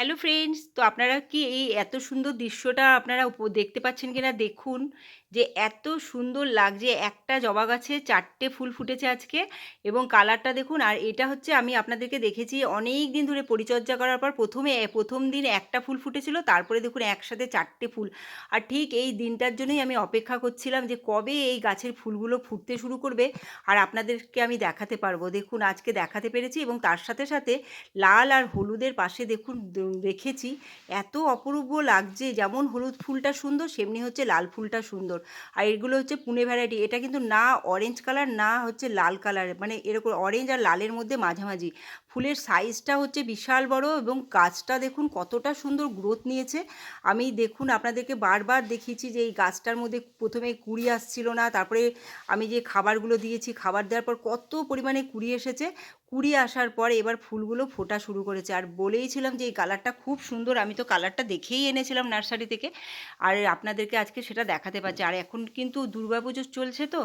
Hello friends তো আপনারা কি এই এত সুন্দর দৃশ্যটা আপনারা দেখতে পাচ্ছেন কিনা দেখুন, যে এত সুন্দর লাগছে, একটা জবা গাছে চারটে ফুল ফুটেছে আজকে এবং কালারটা দেখুন, আর এটা হচ্ছে আমি আপনাদেরকে দেখেছি অনেক দিন ধরে পরিচর্যা করার পর প্রথমে প্রথম দিন একটা ফুল ফুটেছিল, তারপরে দেখুন একসাথে চারটে ফুল। আর ঠিক এই দিনটার জন্যই আমি অপেক্ষা করছিলাম যে কবে এই গাছের ফুলগুলো ফুটতে শুরু করবে, আর আপনাদেরকে আমি দেখাতে পারব। দেখুন আজকে দেখাতে পেরেছি এবং তার সাথে সাথে লাল আর হলুদের পাশে দেখুন রেখেছি, এত অপরূপ লাগছে। যেমন হলুদ ফুলটা সুন্দর, সেমনি হচ্ছে লাল ফুলটা সুন্দর। আর এগুলো হচ্ছে পুনে ভ্যারাইটি এটা কিন্তু না অরেঞ্জ কালার না হচ্ছে লাল কালার মানে এরকম অরেঞ্জ আর লালের মধ্যে মাঝামাঝি। ফুলের সাইজটা হচ্ছে বিশাল বড় এবং গাছটা দেখুন কতটা সুন্দর গ্রোথ নিয়েছে। আমি দেখুন আপনাদেরকে বারবার দেখিয়েছি যে এই গাছটার মধ্যে প্রথমে কুড়ি আসছিল না, তারপরে আমি যে খাবারগুলো দিয়েছি, খাবার দেওয়ার পর কত পরিমাণে কুড়ি এসেছে। কুড়ি আসার পরে এবার ফুলগুলো ফোটা শুরু করেছে। আর বলেইছিলাম যে, এই কালারটা খুব সুন্দর, আমি তো কালারটা দেখেই এনেছিলাম নার্সারি থেকে। আর আপনাদেরকে আজকে সেটা দেখাতে পারছি। আর এখন কিন্তু দুর্গাপুজো চলছে তো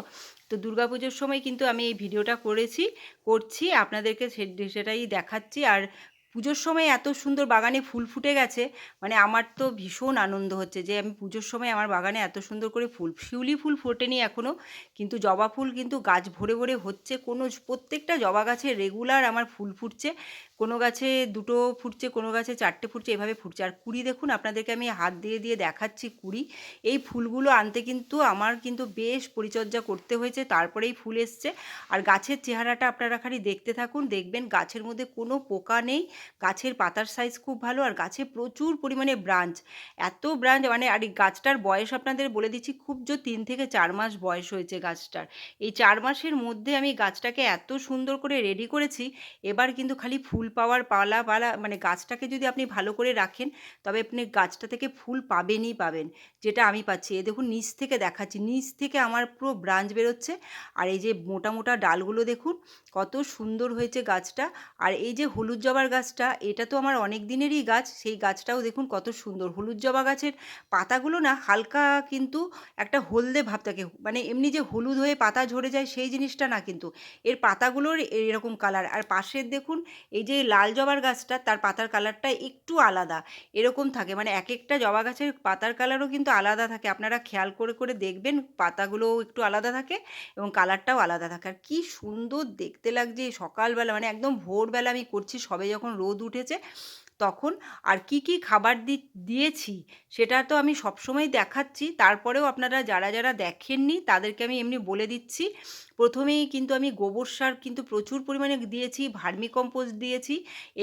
তো দুর্গাপুজোর সময় কিন্তু আমি এই ভিডিওটা করেছি, করছি, আপনাদেরকে সেটাই দেখাচ্ছি। আর পুজোর সময় এত সুন্দর বাগানে ফুল ফুটে গেছে মানে আমার তো ভীষণ আনন্দ হচ্ছে যে আমি পুজোর সময় আমার বাগানে এত সুন্দর করে ফুল, শিউলি ফুল ফোটেনি এখনও কিন্তু জবা ফুল কিন্তু গাছ ভরে ভরে হচ্ছে, কোনো প্রত্যেকটা জবা গাছে রেগুলার আমার ফুল ফুটছে, কোনো গাছে দুটো ফুটছে, কোনো গাছে চারটে ফুটছে, এভাবে ফুটছে। আর কুড়ি দেখুন, আপনাদেরকে আমি হাত দিয়ে দিয়ে দেখাচ্ছি কুড়ি, এই ফুলগুলো আনতে কিন্তু আমার কিন্তু বেশ পরিচর্যা করতে হয়েছে, তারপরেই ফুল এসছে। আর গাছের চেহারাটা আপনারা খালি দেখতে থাকুন, দেখবেন গাছের মধ্যে কোনো পোকা নেই গাছের পাতার সাইজ খুব ভালো আর গাছে প্রচুর পরিমাণে ব্রাঞ্চ এত ব্রাঞ্চ মানে আর এই গাছটার বয়স আপনাদের বলে দিচ্ছি, খুব জো তিন থেকে চার মাস বয়স হয়েছে গাছটার। এই চার মাসের মধ্যে আমি গাছটাকে এত সুন্দর করে রেডি করেছি, এবার কিন্তু খালি ফুল পাওয়ার পালা পালা মানে গাছটাকে যদি আপনি ভালো করে রাখেন, তবে আপনি গাছটা থেকে ফুল পাবেনই পাবেন, যেটা আমি পাচ্ছি। এ দেখুন, নিচ থেকে দেখাচ্ছি, নিচ থেকে আমার পুরো ব্রাঞ্চ বেরোচ্ছে। আর এই যে মোটা মোটা ডালগুলো দেখুন, কত সুন্দর হয়েছে গাছটা। আর এই যে হলুদ জবার গাছটা এটা তো আমার অনেক দিনেরই গাছ, সেই গাছটাও দেখুন কত সুন্দর। হলুদ জবা গাছের পাতাগুলো না হালকা কিন্তু একটা হলদে ভাব থাকে। মানে এমনি যে হলুদ হয়ে পাতা ঝরে যায় সেই জিনিসটা না কিন্তু। এর পাতাগুলোর এরকম কালার আর পাশের দেখুন, এই যে লাল জবার গাছটা, তার পাতার কালারটা একটু আলাদা। এরকম থাকে। মানে এক একটা জবা গাছের পাতার কালারও কিন্তু আলাদা থাকে। আপনারা খেয়াল করে করে দেখবেন পাতাগুলোও একটু আলাদা থাকে এবং কালারটাও আলাদা থাকে। আর কী সুন্দর দেখতে লাগছে। সকালবেলা মানে একদম ভোরবেলা আমি করছি সবে যখন রোদ উঠেছে, তখন আর কি কি খাবার দি, দিয়েছি সেটা তো আমি সবসময় দেখাচ্ছি। তারপরেও আপনারা যারা যারা দেখেননি তাদেরকে আমি এমনি বলে দিচ্ছি। প্রথমেই কিন্তু আমি গোবর সার কিন্তু প্রচুর পরিমাণে দিয়েছি, ভার্মি কম্পোস্ট দিয়েছি।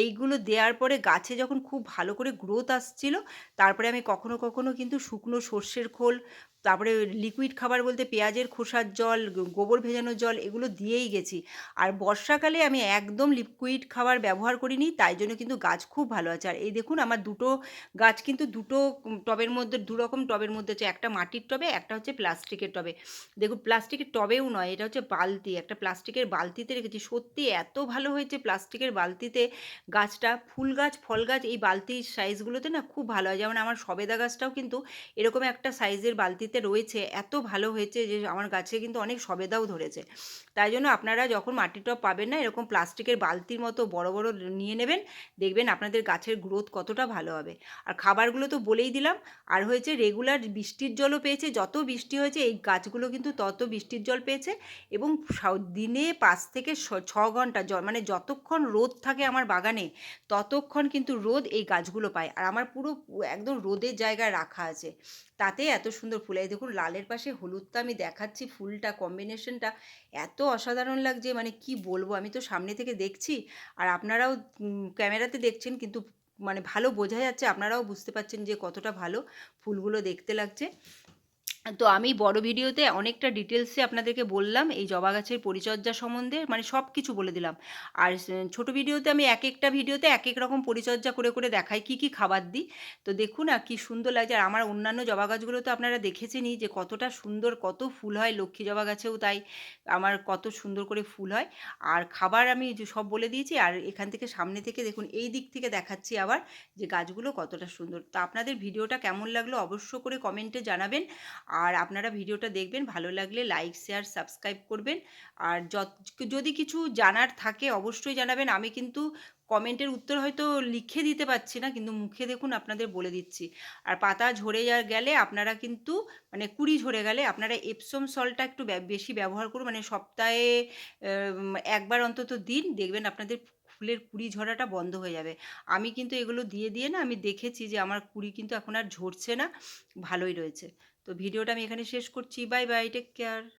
এইগুলো দেওয়ার পরে গাছে যখন খুব ভালো করে গ্রোথ আসছিল, তারপরে আমি কখনো কখনো কিন্তু শুকনো সর্ষের খোল, তারপরে লিকুইড খাবার বলতে পেঁয়াজের খোসার জল, গোবর ভেজানো জল, এগুলো দিয়েই গেছি। আর বর্ষাকালে আমি একদম লিকুইড খাবার ব্যবহার করিনি, তাই জন্য কিন্তু গাছ খুব ভালো আছে। আর এই দেখুন আমার দুটো গাছ কিন্তু দুটো টবের মধ্যে দু রকম টবের মধ্যে আছে, একটা মাটির টবে, একটা হচ্ছে প্লাস্টিকের টবে। দেখুন, প্লাস্টিকের টবেও নয়, এটা হচ্ছে বালতি, একটা প্লাস্টিকের বালতিতে রেখেছি। সত্যি এত ভালো হয়েছে প্লাস্টিকের বালতিতে গাছটা। ফুল গাছ, ফল গাছ, এই বালতির সাইজগুলোতে না খুব ভালো হয়। যেমন আমার সবেদা গাছটাও কিন্তু এরকম একটা সাইজের বালতিতে রয়েছে। এত ভালো হয়েছে যে আমার গাছে কিন্তু অনেক সবেদাও ধরেছে। তাই জন্য আপনারা যখন মাটির টব পাবেন না, এরকম প্লাস্টিকের বালতির মতো বড় বড় নিয়ে নেবেন। দেখবেন আপনাদের গাছের গ্রোথ কতটা ভালো হবে। আর খাবারগুলো তো বলেই দিলাম। আর হয়েছে রেগুলার বৃষ্টির জলও পেয়েছে। যত বৃষ্টি হয়েছে, এই গাছগুলো কিন্তু তত বৃষ্টির জল পেয়েছে। এবং দিনে পাঁচ থেকে ছ- ঘণ্টা মানে যতক্ষণ রোদ থাকে আমার বাগানে, ততক্ষণ কিন্তু রোদ এই গাছগুলো পায়। আর আমার পুরো একদম রোদের জায়গায় রাখা আছে। তাতে এত সুন্দর ফুল। এই দেখুন, লালের পাশে হলুদটা আমি দেখাচ্ছি ফুলটা কম্বিনেশনটা এত অসাধারণ লাগছে মানে কি বলব? আমি তো সামনে থেকে দেখছি। আর আপনারাও ক্যামেরাতে দেখছেন, কিন্তু মানে ভালো বোঝা যাচ্ছে। আপনারাও বুঝতে পারছেন যে কতটা ভালো ফুলগুলো দেখতে লাগছে। তো আমি বড় ভিডিওতে অনেকটা ডিটেলসে আপনাদেরকে বললাম, এই জবা গাছের পরিচর্যা সম্বন্ধে মানে সব কিছু বলে দিলাম। আর ছোট ভিডিওতে আমি এক একটা ভিডিওতে এক এক রকম পরিচর্যা করে করে দেখাই কি কি খাবার দিই। তো দেখুন আর কি সুন্দর লাগছে। আর আমার অন্যান্য জবা গাছগুলো তো আপনারা দেখেছেনই যে কতটা সুন্দর, কত ফুল হয়। লক্ষ্মী জবা গাছেও তাই, আমার কত সুন্দর করে ফুল হয়। আর খাবার আমি সব বলে দিয়েছি, আর এখান থেকে সামনে থেকে দেখুন, এই দিক থেকে দেখাচ্ছি আবার যে গাছগুলো কতটা সুন্দর। তো আপনাদের ভিডিওটা কেমন লাগল অবশ্য করে কমেন্টে জানাবেন। আর আপনারা ভিডিওটা দেখবেন, ভালো লাগলে লাইক শেয়ার সাবস্ক্রাইব করবেন। আর যদি কিছু জানার থাকে অবশ্যই জানাবেন। আমি কিন্তু কমেন্টের উত্তর হয়তো লিখে দিতে পারছি না, কিন্তু মুখে দেখুন আপনাদের বলে দিচ্ছি। আর পাতা ঝরে গেলে আপনারা কিন্তু মানে কুড়ি ঝরে গেলে আপনারা এপসম সলটা একটু বেশি ব্যবহার করুন। মানে সপ্তাহে একবার অন্তত দিন দেখবেন আপনাদের ফুলের কুড়ি ঝরাটা বন্ধ হয়ে যাবে। আমি কিন্তু এগুলো দিয়ে দিয়ে না আমি দেখেছি যে আমার কুড়ি কিন্তু এখন আর ঝরছে না, ভালোই রয়েছে। তো ভিডিওটা আমি এখানে শেষ করছি। Bye bye take care